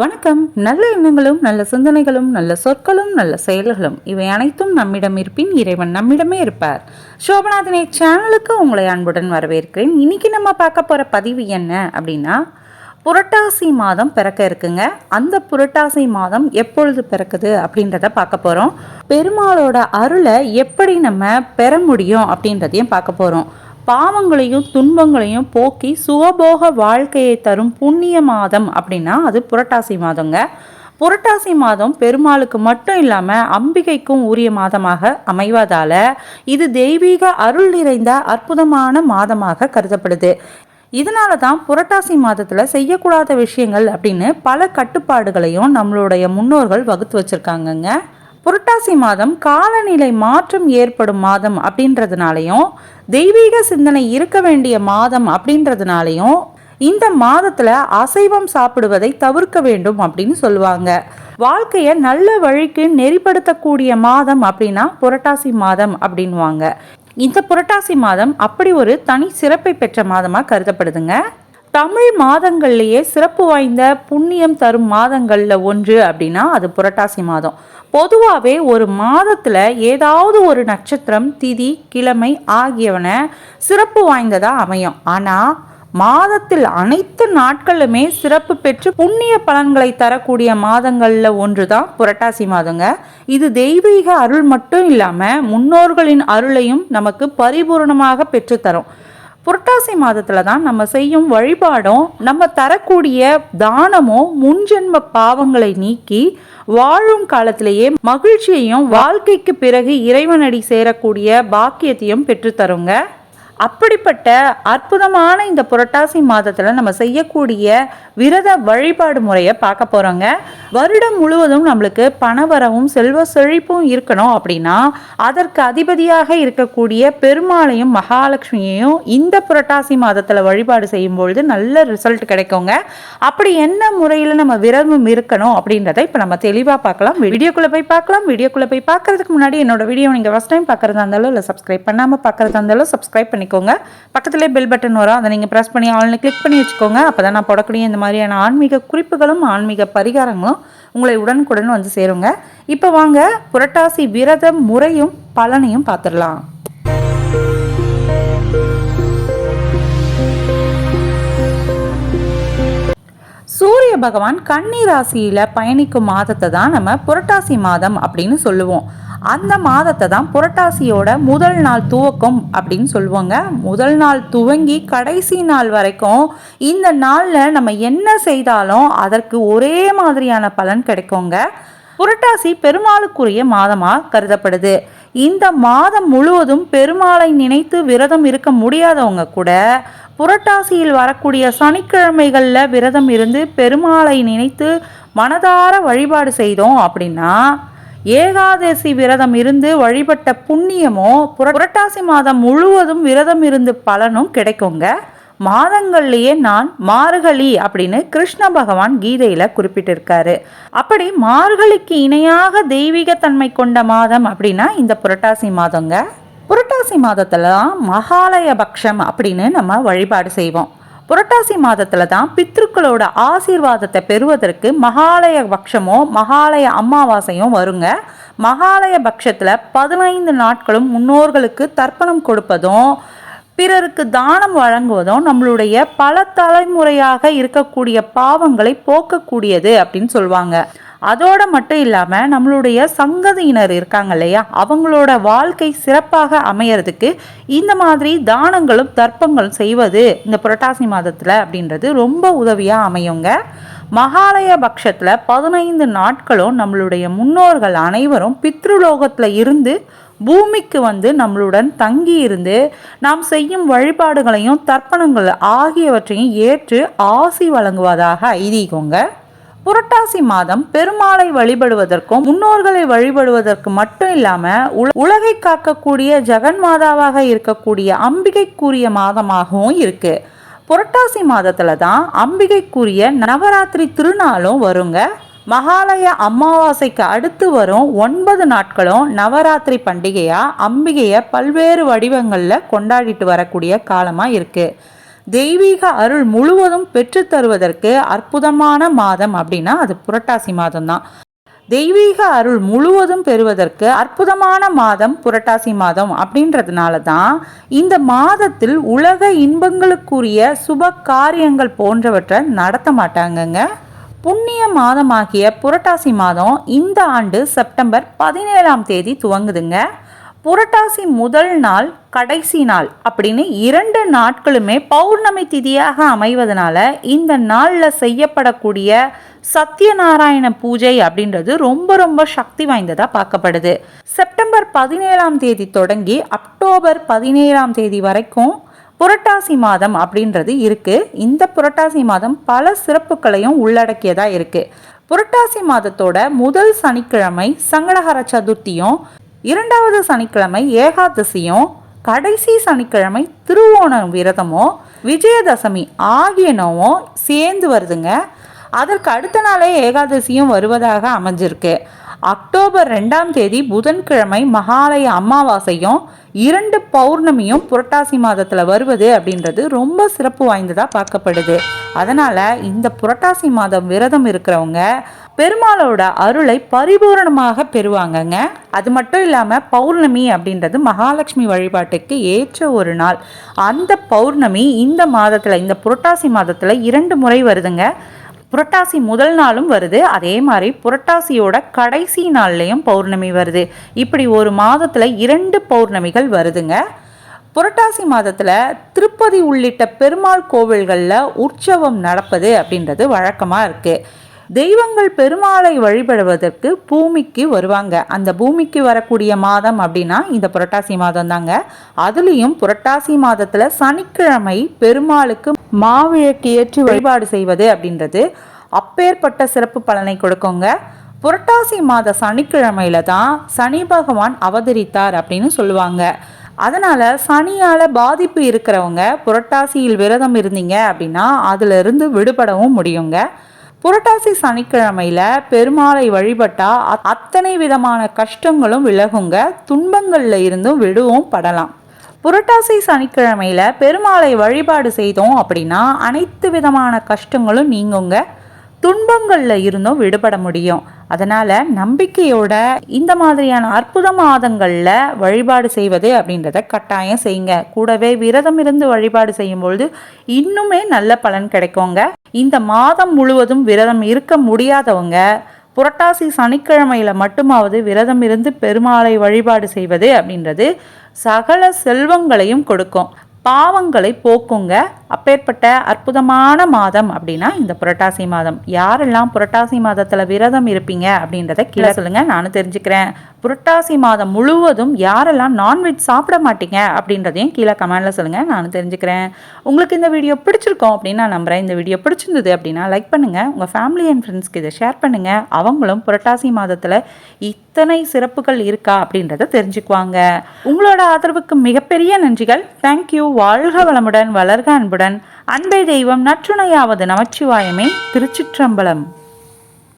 வணக்கம். நல்ல எண்ணங்களும் நல்ல சிந்தனைகளும் நல்ல சொற்களும் நல்ல செயல்களும் இவை அனைத்தும் நம்மிடம் இருப்பின் இறைவன் நம்மிடமே இருப்பார். சோபநாதனை சேனலுக்கு உங்களை அன்புடன் வரவேற்கிறேன். இன்னைக்கு நம்ம பார்க்க போகிற பதிவு என்ன அப்படின்னா புரட்டாசி மாதம் பிறக்க இருக்குங்க. அந்த புரட்டாசி மாதம் எப்பொழுது பிறக்குது அப்படின்றத பார்க்க போகிறோம் பெருமாளோட அருளை எப்படி நம்ம பெற முடியும் அப்படின்றதையும் பார்க்க போகிறோம் பாவங்களையும் துன்பங்களையும் போக்கி சுகபோக வாழ்க்கையை தரும் புண்ணிய மாதம் அப்படின்னா அது புரட்டாசி மாதங்க. புரட்டாசி மாதம் பெருமாளுக்கு மட்டும் இல்லாமல் அம்பிகைக்கும் உரிய மாதமாக அமைவதால் இது தெய்வீக அருள் நிறைந்த அற்புதமான மாதமாக கருதப்படுது. இதனால தான் புரட்டாசி மாதத்தில் செய்யக்கூடாத விஷயங்கள் அப்படின்னு பல கட்டுப்பாடுகளையும் நம்மளுடைய முன்னோர்கள் வகுத்து வச்சுருக்காங்கங்க. புரட்டாசி மாதம் காலநிலை மாற்றம் ஏற்படும் மாதம் அப்படின்றதுனாலையும் தெய்வீக சிந்தனை இருக்க வேண்டிய மாதம் அப்படின்றதுனாலையும் இந்த மாதத்துல அசைவம் சாப்பிடுவதை தவிர்க்க வேண்டும் அப்படின்னு சொல்லுவாங்க. வாழ்க்கையை நல்ல வழிக்கு நெறிப்படுத்தக்கூடிய மாதம் அப்படின்னா புரட்டாசி மாதம் அப்படின்வாங்க இந்த புரட்டாசி மாதம் அப்படி ஒரு தனி சிறப்பை பெற்ற மாதமாக கருதப்படுதுங்க. தமிழ் மாதங்கள்லேயே சிறப்பு வாய்ந்த புண்ணியம் தரும் மாதங்களில் ஒன்று அப்படின்னா அது புரட்டாசி மாதம். பொதுவாகவே ஒரு மாதத்தில் ஏதாவது ஒரு நட்சத்திரம் திதி கிழமை ஆகியவனை சிறப்பு வாய்ந்ததாக அமையும். ஆனால் மாதத்தில் அனைத்து நாட்களுமே சிறப்பு பெற்று புண்ணிய பலன்களை தரக்கூடிய மாதங்களில் ஒன்று தான் புரட்டாசி மாதங்க. இது தெய்வீக அருள் மட்டும் இல்லாமல் முன்னோர்களின் அருளையும் நமக்கு பரிபூர்ணமாக பெற்றுத்தரும். புரட்டாசி மாதத்தில் தான் நம்ம செய்யும் வழிபாடும் நம்ம தரக்கூடிய தானமும் முன்ஜென்ம பாவங்களை நீக்கி வாழும் காலத்திலேயே மகிழ்ச்சியையும் வாழ்க்கைக்கு பிறகு இறைவனடி சேரக்கூடிய பாக்கியத்தையும் பெற்றுத்தருங்க அப்படிப்பட்ட அற்புதமான இந்த புரட்டாசி மாதத்தில் நம்ம செய்யக்கூடிய விரத வழிபாடு முறையை பார்க்க போகிறோங்க வருடம் முழுவதும் நம்மளுக்கு பணவரவும் செல்வ செழிப்பும் இருக்கணும் அப்படின்னா அதற்கு அதிபதியாக இருக்கக்கூடிய பெருமாளையும் மகாலட்சுமியையும் இந்த புரட்டாசி மாதத்தில் வழிபாடு செய்யும் பொழுது நல்ல ரிசல்ட் கிடைக்குங்க. அப்படி என்ன முறையில் நம்ம விரதம் இருக்கணும் அப்படின்றத இப்போ நம்ம தெளிவாக பார்க்கலாம். வீடியோக்குள்ளே போய் பார்க்கலாம். வீடியோக்குள்ளே போய் பார்க்கறதுக்கு முன்னாடி என்னோட வீடியோ நீங்கள் ஃபஸ்ட் டைம் பார்க்குறதா இருந்தாலும் இல்லை சப்ஸ்கிரைப் பண்ணாமல் பார்க்குறதா இருந்தாலும் சப்ஸ்கிரைப் பண்ணிக்கோங்க. பக்கத்துலேயே பெல் பட்டன் வரும். அதை நீங்கள் ப்ரெஸ் பண்ணி ஆன்லைன் கிளிக் பண்ணி வச்சுக்கோங்க. அப்போ தான் நான் போடக்கூடிய இந்த மாதிரியான ஆன்மீக குறிப்புகளும் ஆன்மீக பரிகாரங்களும் உங்களை உடனுக்குடன் வந்து சேருங்க. இப்போ வாங்க புரட்டாசி விரத முறையும் பலனையும் பார்த்துடலாம். சூரிய பகவான் கன்னி ராசியில் பயணிக்கும் மாதத்தை தான் நம்ம புரட்டாசி மாதம் அப்படின்னு சொல்லுவோம். அந்த மாதத்தை தான் புரட்டாசியோட முதல் நாள் துவக்கம் அப்படின்னு சொல்லுவாங்க. முதல் நாள் துவங்கி கடைசி நாள் வரைக்கும் இந்த நாளில் நம்ம என்ன செய்தாலும் அதற்கு ஒரே மாதிரியான பலன் கிடைக்குங்க. புரட்டாசி பெருமாளுக்குரிய மாதமாக கருதப்படுது. இந்த மாதம் முழுவதும் பெருமாளை நினைத்து விரதம் இருக்க முடியாதவங்க கூட புரட்டாசியில் வரக்கூடிய சனிக்கிழமைகளில் விரதம் இருந்து பெருமாளை நினைத்து மனதார வழிபாடு செய்தோம் அப்படின்னா ஏகாதசி விரதம் இருந்து வழிபட்ட புண்ணியமோ புரட்டாசி மாதம் முழுவதும் விரதம் இருந்து பலனும் கிடைக்குங்க. மாதங்கள்லேயே நான் மார்கழி அப்படின்னு கிருஷ்ண பகவான் கீதையில் குறிப்பிட்டிருக்காரு. அப்படி மார்கழிக்கு இணையாக தெய்வீகத்தன்மை கொண்ட மாதம் அப்படின்னா இந்த புரட்டாசி மாதங்க. புரட்டாசி மாதத்தில் தான் மகாலய பக்ஷம் அப்படின்னு நம்ம வழிபாடு செய்வோம். புரட்டாசி மாதத்தில் தான் பித்ருக்களோட ஆசீர்வாதத்தை பெறுவதற்கு மகாலய பக்ஷமோ மகாலய அமாவாசையும் வருங்க. மகாலய பக்ஷத்தில் பதினைந்து நாட்களும் முன்னோர்களுக்கு தர்ப்பணம் கொடுப்பதும் பிறருக்கு தானம் வழங்குவதும் நம்மளுடைய பல தலைமுறையாக இருக்கக்கூடிய பாவங்களை போக்கக்கூடியது அப்படின்னு சொல்லுவாங்க அதோட மட்டும் இல்லாமல் நம்மளுடைய சங்கதியினர் இருக்காங்க இல்லையா? அவங்களோட வாழ்க்கை சிறப்பாக அமையறதுக்கு இந்த மாதிரி தானங்களும் தர்ப்பங்களும் செய்வது இந்த புரட்டாசி மாதத்தில் அப்படின்றது ரொம்ப உதவியாக அமையுங்க. மகாலய பட்சத்தில் பதினைந்து நாட்களும் நம்மளுடைய முன்னோர்கள் அனைவரும் பித்ருலோகத்தில் இருந்து பூமிக்கு வந்து நம்மளுடன் தங்கி இருந்து நாம் செய்யும் வழிபாடுகளையும் தர்ப்பணங்கள் ஆகியவற்றையும் ஏற்று ஆசி வழங்குவதாக ஐதீகங்க. புரட்டாசி மாதம் பெருமாளை வழிபடுவதற்கும் முன்னோர்களை வழிபடுவதற்கு மட்டும் இல்லாம உலகை காக்கக்கூடிய ஜெகன் மாதாவாக இருக்கக்கூடிய அம்பிகைக்குரிய மாதமாகவும் இருக்கு. புரட்டாசி மாதத்துல தான் அம்பிகைக்குரிய நவராத்திரி திருநாளும் வருங்க. மகாலய அமாவாசைக்கு அடுத்து வரும் ஒன்பது நாட்களும் நவராத்திரி பண்டிகையாக அம்பிகையை பல்வேறு வடிவங்களில் கொண்டாடிட்டு வரக்கூடிய காலமாக இருக்குது தெய்வீக அருள் முழுவதும் பெற்று தருவதற்கு அற்புதமான மாதம் அப்படின்னா அது புரட்டாசி மாதம்தான். தெய்வீக அருள் முழுவதும் பெறுவதற்கு அற்புதமான மாதம் புரட்டாசி மாதம் அப்படின்றதுனால தான் இந்த மாதத்தில் உலக இன்பங்களுக்குரிய சுப காரியங்கள் போன்றவற்றை நடத்த மாட்டாங்கங்க. புண்ணிய மாதமாகிய புரட்டாசி மாதம் இந்த ஆண்டு செப்டம்பர் பதினேழாம் தேதி துவங்குதுங்க. புரட்டாசி முதல் நாள் கடைசி நாள் அப்படின்னு இரண்டு நாட்களுமே பௌர்ணமி திதியாக அமைவதனால இந்த நாளில் செய்யப்படக்கூடிய சத்யநாராயண பூஜை அப்படின்றது ரொம்ப ரொம்ப சக்தி வாய்ந்ததாக பார்க்கப்படுது. செப்டம்பர் பதினேழாம் தேதி தொடங்கி அக்டோபர் பதினேழாம் தேதி வரைக்கும் புரட்டாசி மாதம் அப்படின்றது இருக்குது இந்த புரட்டாசி மாதம் பல சிறப்புகளையும் உள்ளடக்கியதாக இருக்குது புரட்டாசி மாதத்தோட முதல் சனிக்கிழமை சங்கடஹர சதுர்த்தியும் இரண்டாவது சனிக்கிழமை ஏகாதசியும் கடைசி சனிக்கிழமை திருவோணம் விரதமும் விஜயதசமி ஆகியனவும் சேர்ந்து வருதுங்க. அதற்கு அடுத்த நாளே ஏகாதசியும் வருவதாக அமைஞ்சிருக்கு. அக்டோபர் ரெண்டாம் தேதி புதன்கிழமை மகாலய அமாவாசையும் இரண்டு பௌர்ணமியும் புரட்டாசி மாதத்தில் வருவது அப்படின்றது ரொம்ப சிறப்பு வாய்ந்ததாக பார்க்கப்படுது. அதனால் இந்த புரட்டாசி மாதம் விரதம் இருக்கிறவங்க பெருமாளோட அருளை பரிபூரணமாக பெறுவாங்கங்க. அது மட்டும் இல்லாமல் பௌர்ணமி அப்படின்றது மகாலட்சுமி வழிபாட்டுக்கு ஏற்ற ஒரு நாள். அந்த பௌர்ணமி இந்த மாதத்தில் இந்த புரட்டாசி மாதத்தில் இரண்டு முறை வருதுங்க. புரட்டாசி முதல் நாளும் வருது. அதே மாதிரி புரட்டாசியோட கடைசி நாள்லேயும் பௌர்ணமி வருது. இப்படி ஒரு மாதத்தில் இரண்டு பௌர்ணமிகள் வருதுங்க. புரட்டாசி மாதத்தில் திருப்பதி உள்ளிட்ட பெருமாள் கோவில்களில் உற்சவம் நடப்பது அப்படின்றது வழக்கமாக இருக்குது தெய்வங்கள் பெருமாளை வழிபடுவதற்கு பூமிக்கு வருவாங்க. அந்த பூமிக்கு வரக்கூடிய மாதம் அப்படின்னா இந்த புரட்டாசி மாதம் தாங்க. அதுலேயும் புரட்டாசி மாதத்தில் சனிக்கிழமை பெருமாளுக்கு மாவிளக்கு ஏற்றி வழிபாடு செய்வது அப்படின்றது அப்பேற்பட்ட சிறப்பு பலனை கொடுக்குங்க. புரட்டாசி மாத சனிக்கிழமையில தான் சனி பகவான் அவதரித்தார் அப்படின்னு சொல்லுவாங்க. அதனால் சனியால் பாதிப்பு இருக்கிறவங்க புரட்டாசியில் விரதம் இருந்தீங்க அப்படின்னா அதிலிருந்து விடுபடவும் முடியுங்க. புரட்டாசி சனிக்கிழமையில பெருமாளை வழிபட்டா அத்தனை விதமான கஷ்டங்களும் விலகுங்க துன்பங்கள்ல இருந்தும் விடுவும் படலாம். புரட்டாசி சனிக்கிழமையில பெருமாளை வழிபாடு செய்தோம் அப்படின்னா அனைத்து விதமான கஷ்டங்களும் நீங்குங்க துன்பங்களில் இருந்தும் விடுபட முடியும். அதனால் நம்பிக்கையோட இந்த மாதிரியான அற்புத மாதங்களில் வழிபாடு செய்வது அப்படின்றத கட்டாயம் செய்யுங்க. கூடவே விரதம் இருந்து வழிபாடு செய்யும்பொழுது இன்னுமே நல்ல பலன் கிடைக்குங்க. இந்த மாதம் முழுவதும் விரதம் இருக்க முடியாதவங்க புரட்டாசி சனிக்கிழமையில் மட்டுமாவது விரதம் இருந்து பெருமாளை வழிபாடு செய்வது அப்படின்றது சகல செல்வங்களையும் கொடுக்கும். பாவங்களை போக்குங்க. அப்பேற்பட்ட அற்புதமான மாதம் அப்படின்னா இந்த புரட்டாசி மாதம். யாரெல்லாம் புரட்டாசி மாதத்தில் விரதம் இருப்பீங்க அப்படின்றத கீழே சொல்லுங்க. நானும் தெரிஞ்சுக்கிறேன். புரட்டாசி மாதம் முழுவதும் யாரெல்லாம் நான்வெஜ் சாப்பிட மாட்டீங்க அப்படின்றதையும் கீழே கமெண்டில் சொல்லுங்கள் நானும் தெரிஞ்சுக்கிறேன். உங்களுக்கு இந்த வீடியோ பிடிச்சிருக்கோம் அப்படின்னு நான் நம்புகிறேன் இந்த வீடியோ பிடிச்சிருந்தது அப்படின்னா லைக் பண்ணுங்கள் உங்கள் ஃபேமிலி அண்ட் ஃப்ரெண்ட்ஸ்க்கு இதை ஷேர் பண்ணுங்க. அவங்களும் புரட்டாசி மாதத்தில் இத்தனை சிறப்புகள் இருக்கா அப்படின்றத தெரிஞ்சுக்குவாங்க. உங்களோட ஆதரவுக்கு மிகப்பெரிய நன்றிகள். தேங்க்யூ வாழ்க வளமுடன் வளர்க அன்புடன். அன்பை தெய்வம் நற்றுணையாவது நமச்சிவாயமே திருச்சிற்றம்பலம்.